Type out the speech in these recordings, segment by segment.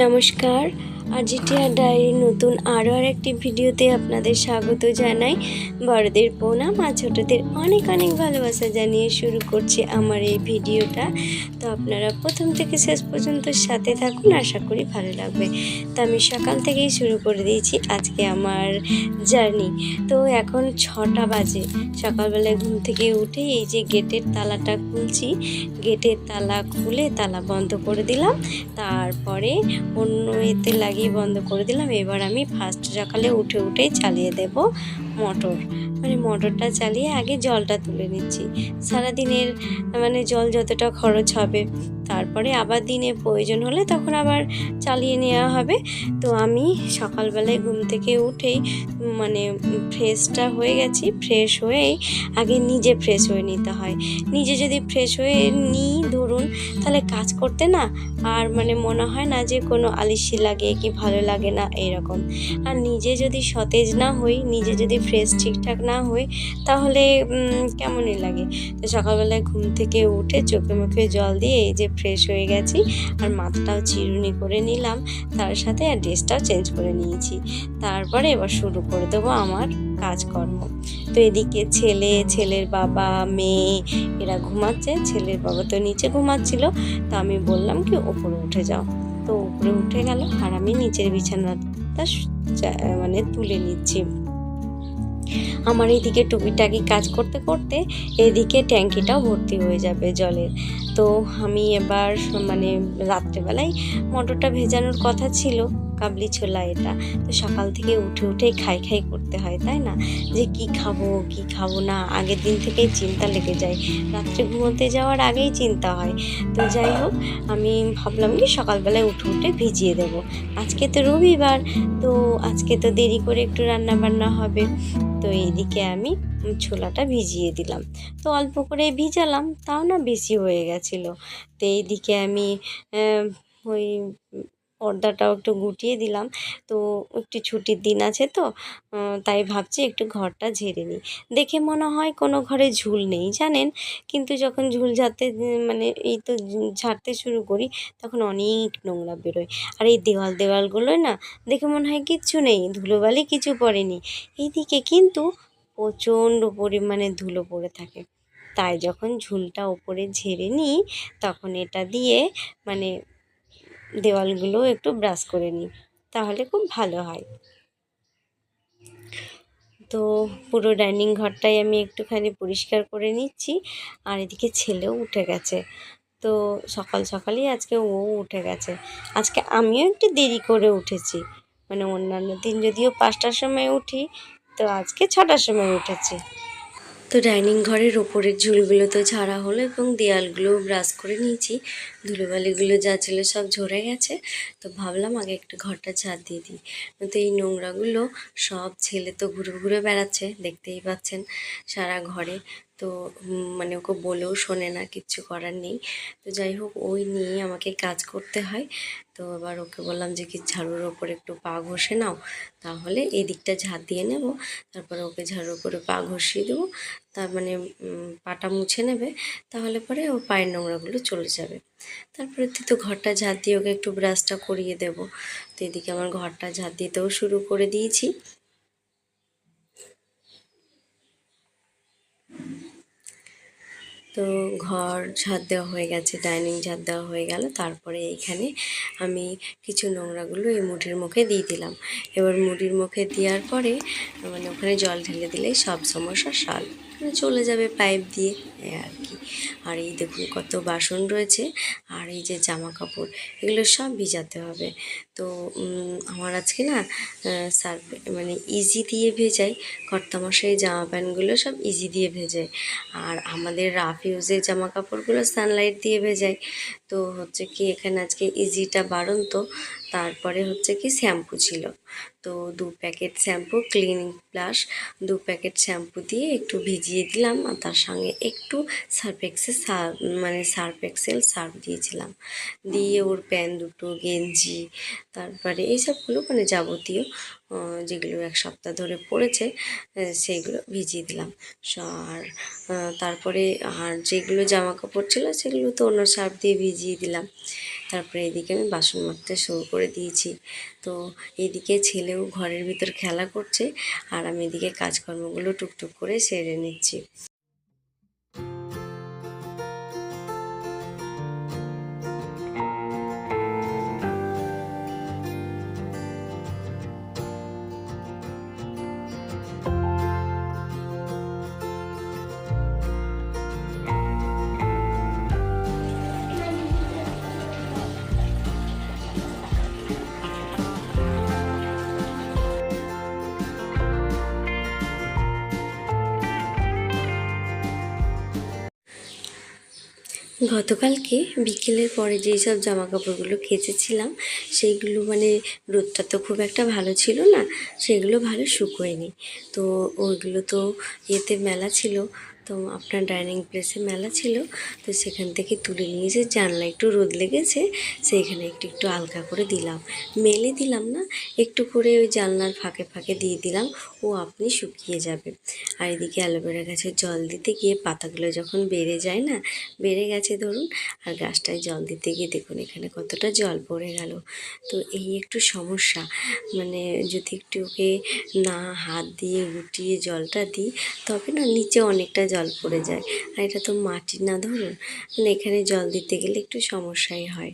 নমস্কার আজিটিয়া ডায়েরি নতুন আরও আর একটি ভিডিওতে আপনাদের স্বাগত জানাই। বড়দের প্রণাম আর ছোটদের অনেক অনেক ভালোবাসা জানিয়ে শুরু করছি আমার এই ভিডিওটা। তো আপনারা প্রথম থেকে শেষ পর্যন্ত সাথে থাকুন, আশা করি ভালো লাগবে। তো আমি সকাল থেকেই শুরু করে দিয়েছি আজকে আমার জার্নি। তো এখন ছটা বাজে। সকালবেলায় ঘুম থেকে উঠে এই যে গেটের তালাটা খুলছি, গেটের তালা খুলে তালা বন্ধ করে দিলাম। তারপরে অন্য এতে লাগিয়ে বন্ধ করে দিলাম। এবার আমি ফার্স্ট সকালে উঠে উঠেই চালিয়ে দেব। মোটর। মানে মোটরটা চালিয়ে আগে জলটা তুলে নিচ্ছি। সারাদিনের মানে জল যতটা খরচ হবে, তারপরে আবার দিনে প্রয়োজন হলে তখন আবার চালিয়ে নেওয়া হবে। তো আমি সকালবেলায় ঘুম থেকে উঠেই মানে ফ্রেশটা হয়ে গেছি, ফ্রেশ হয়েই আগে নিজে ফ্রেশ হয়ে নিতে হয়। নিজে যদি ফ্রেশ হয়ে নিই ধরুন, তাহলে কাজ করতে না আর মানে মনে হয় না যে কোনো আলিশি লাগে কি ভালো লাগে না, এরকম। আর নিজে যদি সতেজ না হই, নিজে যদি ফ্রেশ ঠিকঠাক না হই, তাহলে কেমনই লাগে? তো সকালবেলায় ঘুম থেকে উঠে চোখে মুখে জল দিয়ে এই যে ফ্রেশ হয়ে গেছি, আর মাথাটাও চিরুনি করে নিলাম, তার সাথে আর ড্রেসটাও চেঞ্জ করে নিয়েছি। তারপরে এবার শুরু করে দেবো আমার কাজকর্ম। তো এদিকে ছেলে, ছেলের বাবা, মেয়ে, এরা ঘুমাচ্ছে, ছেলের বাবা তো নিচে ঘুমাচ্ছিল, তো আমি বললাম কি ওপরে উঠে যাও। তো উপরে উঠে গেল, আর আমি নিচের বিছানাটা মানে তুলে নিচ্ছি। আমার এইদিকে টুকিটাকি কাজ করতে করতে এদিকে ট্যাঙ্কিটাও ভর্তি হয়ে যাবে জলের। তো আমি এবার মানে রাত্রেবেলায় মোটরটা ভেজানোর কথা ছিল। কাবলি ছোলা এটা। তো সকাল থেকে উঠে উঠেই খাই খাই করতে হয়, তাই না? যে কি খাব কি খাব না, আগের দিন থেকেই চিন্তা লেগে যায়। রাত্রে ঘুমোতে যাওয়ার আগেই চিন্তা হয়। তো যাই হোক, আমি ভাবলাম কি সকালবেলায় উঠে উঠে ভিজিয়ে দেবো। আজকে তো রবিবার, তো আজকে তো দেরি করে একটু রান্না বান্না হবে। তো এইদিকে আমি ছোলাটা ভিজিয়ে দিলাম। তো অল্প করে ভিজালাম, তাও না বেশি হয়ে গেছিল। তো এইদিকে আমি ওই পর্দাটাও একটু গুটিয়ে দিলাম। তো একটু ছুটির দিন আছে তো তাই ভাবছি একটু ঘরটা ঝেড়ে নিই। দেখে মনে হয় কোনো ঘরে ঝুল নেই, জানেন? কিন্তু যখন ঝুল ঝাড়তে মানে এই তো ঝাড়তে শুরু করি, তখন অনেক নোংরা বেরোয়। আর এই দেওয়াল দেওয়ালগুলোয় না, দেখে মনে হয় কিচ্ছু নেই, ধুলোবালি কিছু পড়েনি। এইদিকে কিন্তু প্রচণ্ড পরিমাণে ধুলো পড়ে থাকে। তাই যখন ঝুলটা ওপরে ঝেড়ে নিই, তখন এটা দিয়ে মানে দেওয়ালগুলো একটু ব্রাশ করে নিই, তাহলে খুব ভালো হয়। তো পুরো ডাইনিং ঘরটাই আমি একটুখানি পরিষ্কার করে নিচ্ছি, আর এদিকে ছেলেও উঠে গেছে। তো সকাল সকালই আজকে ও উঠে গেছে। আজকে আমিও একটু দেরি করে উঠেছি মানে অন্যান্য দিন যদিও পাঁচটার সময় উঠি, তো আজকে ছটার সময় উঠেছি। তো ডাইনিং ঘরের ওপরের ঝুলগুলো তো ছাড়া হলো এবং দেয়ালগুলো ব্রাশ করে নিয়েছি। ধুলোবালিগুলো যা ছিল সব ঝরে গেছে। তো ভাবলাম আগে একটু ঘরটা ছাদ দিয়ে দিই। তো এই নোংরাগুলো সব ছেলে তো ঘুরে ঘুরে বেড়াচ্ছে, দেখতেই পাচ্ছেন সারা ঘরে। তো মানে ওকে বলেও শোনে না, কিচ্ছু করার নেই। তো যাই হোক, ওই নিয়ে আমাকে কাজ করতে হয়। তো এবার ওকে বললাম যে, কি ঝাড়ুর ওপর একটু পা ঘষে নাও, তাহলে এই দিকটা ঝাড় দিয়ে নেব। তারপরে ওকে ঝাড়ুর উপরে পা ঘষিয়ে দেবো। তার মানে পাটা মুছে নেবে, তাহলে পরে ওর পায়ের নোংরাগুলো চলে যাবে। তারপরে তুই তো ঘরটা ঝাড় দিয়ে ওকে একটু ব্রাশটা করিয়ে দেবো। তো এদিকে আমার ঘরটা ঝাড় দিতেও শুরু করে দিয়েছি। তো ঘর ঝাঁত দেওয়া হয়ে গেছে, ডাইনিং ঝাঁত দেওয়া হয়ে গেল। তারপরে এইখানে আমি কিছু নোংরাগুলো এই মুঠির মুখে দিয়ে দিলাম। এবার মুড়ির মুখে দেওয়ার পরে মানে ওখানে জল ঢেলে দিলেই সব সমস্যা সাল মানে চলে যাবে পাইপ দিয়ে আর কি। আর এই দেখুন কত বাসন রয়েছে, আর এই যে জামা কাপড়, এগুলো সব ভিজাতে হবে। তো আমার আজকে না সার্ফ মানে ইজি দিয়ে ভেজাই, কর্তামশাই জামা প্যান্টগুলো সব ইজি দিয়ে ভেজাই। আর আমাদের রাফ ইউজের জামা কাপড়গুলো সানলাইট দিয়ে ভেজাই। তো হচ্ছে কি, এখানে আজকে ইজিটা বারণ তো তারপরে হচ্ছে কি শ্যাম্পু ছিল। তো দু প্যাকেট শ্যাম্পু, ক্লিনিং প্লাস দু প্যাকেট শ্যাম্পু দিয়ে একটু ভিজিয়ে দিলাম আর তার সঙ্গে একটু সার্ফ এক্সেল সার্ফ মানে সার্ফ এক্সেল সার্ফ দিয়েছিলাম। দিয়ে ওর প্যান্ট দুটো, গেঞ্জি, তারপরে এইসবগুলো মানে যাবতীয় যেগুলো এক সপ্তাহ ধরে পড়েছে সেগুলো ভিজিয়ে দিলাম। আর তারপরে আর যেগুলো জামা কাপড় ছিল সেগুলো তো অন্য সার্ফ দিয়ে ভিজিয়ে দিলাম। তারপরে এদিকে আমি বাসন মাজতে শুরু করে দিয়েছি। তো এদিকে ছেলেও ঘরের ভিতর খেলা করছে, আর আমি এদিকে কাজকর্মগুলো টুকটুক করে সেরে নিচ্ছি। গতকালকে বিকেলের পরে যেই সব জামা কাপড়গুলো কেচেছিলাম, সেইগুলো মানে রোদটা তো খুব একটা ভালো ছিল না, সেগুলো ভালো শুকোয়নি। তো ওইগুলো তো ইয়েতে মেলা ছিল তো আপনার ডাইনিং প্লেসে মেলা ছিল, তো সেখান থেকে তুলে নিয়ে যে জানলা একটু রোদ লেগেছে, সেইখানে একটু একটু হালকা করে দিলাম। মেলে দিলাম না, একটু করে ওই জানলার ফাঁকে ফাঁকে দিয়ে দিলাম, ও আপনি শুকিয়ে যাবে। আর এদিকে অ্যালোভেরা গাছে জল দিতে গিয়ে পাতাগুলো যখন বেড়ে যায় না, বেড়ে গেছে ধরুন, আর গাছটায় জল দিতে গিয়ে দেখুন এখানে কতটা জল পড়ে গেল। তো এই একটু সমস্যা মানে যদি একটু ওকে না হাত দিয়ে গুটিয়ে জলটা দিই, তবে না নিচে অনেকটা জল পড়ে যায়। আর এটা তো মাটি না ধরুন? মানে এখানে জল দিতে গেলে একটু সমস্যাই হয়।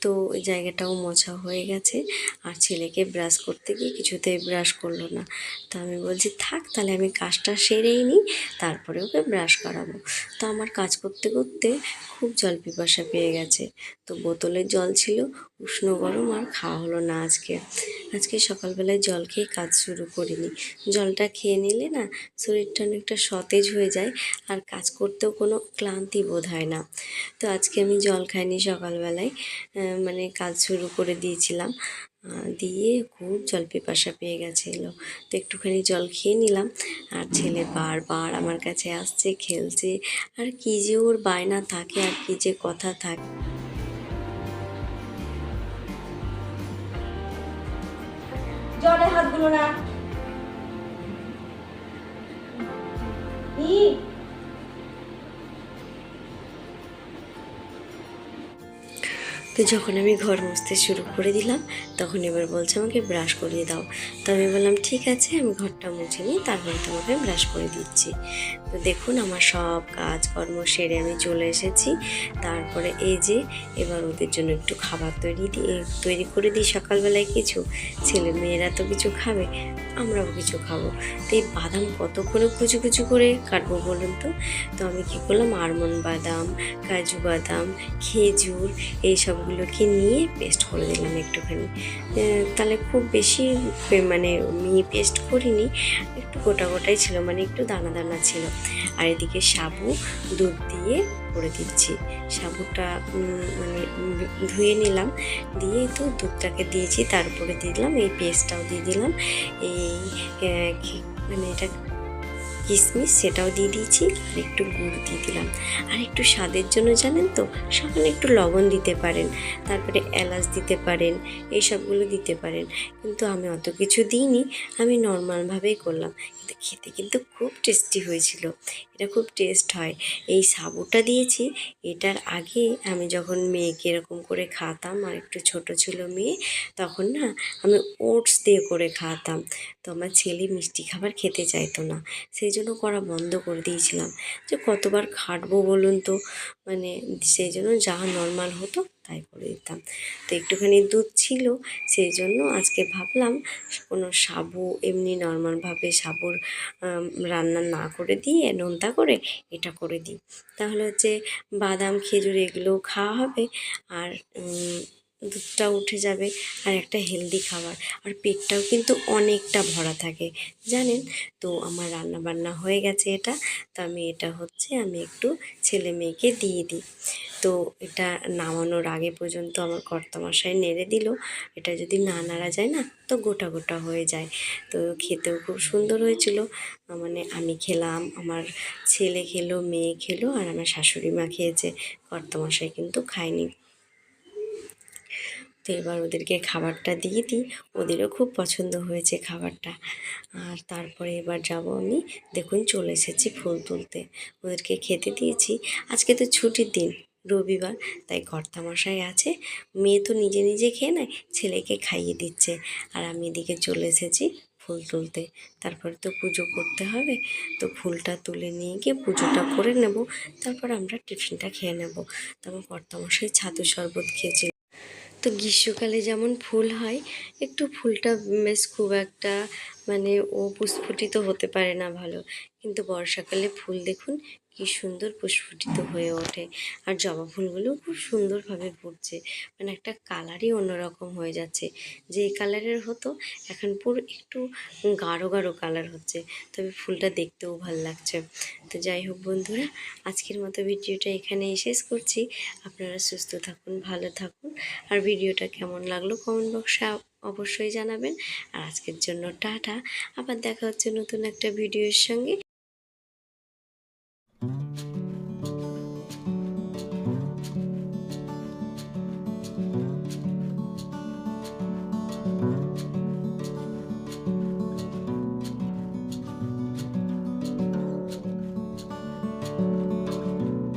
তো ওই জায়গাটাও মোছা হয়ে গেছে। আর ছেলেকে ব্রাশ করতে গিয়ে কিছুতেই ব্রাশ করল না। তো আমি বলছি, থাক, তাহলে আমি কাজটা সেরেই নিই, তারপরে ওকে ব্রাশ করাবো। তো আমার কাজ করতে করতে খুব জল পিপাসা পেয়ে গেছে। তো বোতলের জল ছিল, উষ্ণ গরম আর খাওয়া হলো না আজকে। আজকে সকালবেলায় জল খেয়ে কাজ শুরু করিনি। জলটা খেয়ে নিলে না, শরীরটা অনেকটা সতেজ হয়ে যায় আর কাজ করতেও কোনো ক্লান্তি বোধ হয় না। তো আজকে আমি জল খাইনি সকালবেলায়। মানে কাজ শুরু করে দিয়েছিলাম। দিয়ে খুব জল পিপাসা পেয়ে গেছিল। তো একটুখানি জল খেয়ে নিলাম। আর ছেলে বারবার আমার কাছে আসছে, খেলছে। আর কি যে ওর বায়না থাকে আর কি যে কথা থাকে। জলে হাতগুলো না। তো যখন আমি ঘর মুছতে শুরু করে দিলাম, তখন এবার বলছে আমাকে ব্রাশ করিয়ে দাও। তো আমি বললাম, ঠিক আছে, আমি ঘরটা মুছে নিই, তারপরে তোমাকে ব্রাশ করে দিচ্ছি। তো দেখুন আমার সব কাজকর্ম সেরে আমি চলে এসেছি। তারপরে এই যে, এবার ওদের জন্য একটু খাবার তৈরি দিয়ে তৈরি করে দিই সকালবেলায় কিছু। ছেলে মেয়েরা তো কিছু খাবে, আমরাও কিছু খাব। তো এই বাদাম কতক্ষণে কুচু কুচু করে কাটবো বলুন তো? তো আমি কী করলাম আলমন্ড বাদাম, কাজু বাদাম, খেজুর এই সবগুলোকে নিয়ে পেস্ট করে দিলাম একটুখানি। তাহলে খুব বেশি মানে মিহি পেস্ট করিনি, একটু গোটা গোটাই ছিল মানে একটু দানা দানা ছিল। আর এদিকে সাবু, দুধ দিয়ে করে দিচ্ছি। সাবুটা মানে ধুয়ে নিলাম দিয়ে তো দুধটাকে দিয়েছি, তারপরে দিলাম, এই পেস্টটাও দিয়ে দিলাম। এই মানে এটা কিশমিশ সেটাও দিয়ে দিয়েছি, আর একটু গুড় দিয়ে দিলাম। আর একটু স্বাদের জন্য জানেন তো, সামান্য একটু লবণ দিতে পারেন, তারপরে এলাচ দিতে পারেন এই সবগুলো দিতে পারেন। কিন্তু আমি অত কিছু দিইনি, আমি নর্মালভাবেই করলাম। কিন্তু খেতে কিন্তু খুব টেস্টি হয়েছিল, এটা খুব টেস্ট হয়। এই সাবুটা দিয়েছি, এটার আগে আমি যখন মেয়েকে এরকম করে খাওয়াতাম, আর একটু ছোট ছিল মেয়ে, তখন না আমি ওটস দিয়ে করে খাওয়াতাম। তো আমার ছেলে মিষ্টি খাবার খেতে চাইতো না। সেই জন্য করা বন্ধ করে দিয়েছিলাম। যে কতবার খাটবো বলুন তো? মানে সেই জন্য যা নর্মাল হতো তাই করে দিতাম। তো একটুখানি দুধ ছিল সেই জন্য আজকে ভাবলাম কোনো সাবু, এমনি নর্মালভাবে সাবুর রান্না না করে দিয়ে নোনতা করে এটা করে দিই। তাহলে হচ্ছে বাদাম, খেজুর এগুলোও খাওয়া হবে। আর দুধটা উঠে যাবে আর একটা হেলদি খাবার। আর পেটটাও কিন্তু অনেকটা ভরা থাকে, জানেন? তো আমার রান্না বান্না হয়ে গেছে এটা। তো আমি, এটা হচ্ছে আমি একটু ছেলে মেয়েকে দিয়ে দিই। তো এটা নামানোর আগে পর্যন্ত আমার কর্তামশাই নেড়ে দিল। এটা যদি না নাড়া যায় না, তো গোটা গোটা হয়ে যায়। তো খেতেও খুব সুন্দর হয়েছিল। মানে আমি খেলাম, আমার ছেলে খেলো, মেয়ে খেলো, আর আমার শাশুড়ি মা খেয়েছে। কর্তামশাই কিন্তু খায়নি। তো এবার ওদেরকে খাবারটা দিয়ে দিই। ওদেরও খুব পছন্দ হয়েছে খাবারটা। আর তারপরে এবার যাব আমি। দেখুন, চলে এসেছি ফুল তুলতে। ওদেরকে খেতে দিয়েছি। আজকে তো ছুটির দিন, রবিবার, তাই কর্তামশাই আছে। মেয়ে তো নিজে নিজে খেয়ে নেয়, ছেলেকে খাইয়ে দিচ্ছে। আর আমি এদিকে চলে এসেছি ফুল তুলতে। তারপরে তো পুজো করতে হবে। তো ফুলটা তুলে নিয়ে গিয়ে পুজোটা করে নেব। তারপর আমরা টিফিনটা খেয়ে নেব। তখন কর্তামশাই ছাতু শরবত খেয়েছিল। তো গ্রীষ্মকালে যেমন ফুল হয়, একটু ফুলটা বেশ খুব একটা মানে ও পুস্ফুটিত হতে পারে না ভালো। কিন্তু বর্ষাকালে ফুল দেখুন কি সুন্দর পুষ্পটিত হয়ে ওঠে। আর জবা ফুলগুলোও খুব সুন্দরভাবে ফুটছে। মানে একটা কালারই অন্যরকম হয়ে যাচ্ছে। যে কালারের হতো, এখন পুরো একটু গাঢ় গাঢ় কালার হচ্ছে। তবে ফুলটা দেখতেও ভালো লাগছে। তো যাই হোক বন্ধুরা, আজকের মতো ভিডিওটা এখানেই শেষ করছি। আপনারা সুস্থ থাকুন, ভালো থাকুন। আর ভিডিওটা কেমন লাগল কমেন্ট বক্সে অবশ্যই জানাবেন। আর আজকের জন্য টাটা। আবার দেখা হচ্ছে নতুন একটা ভিডিওর সঙ্গে।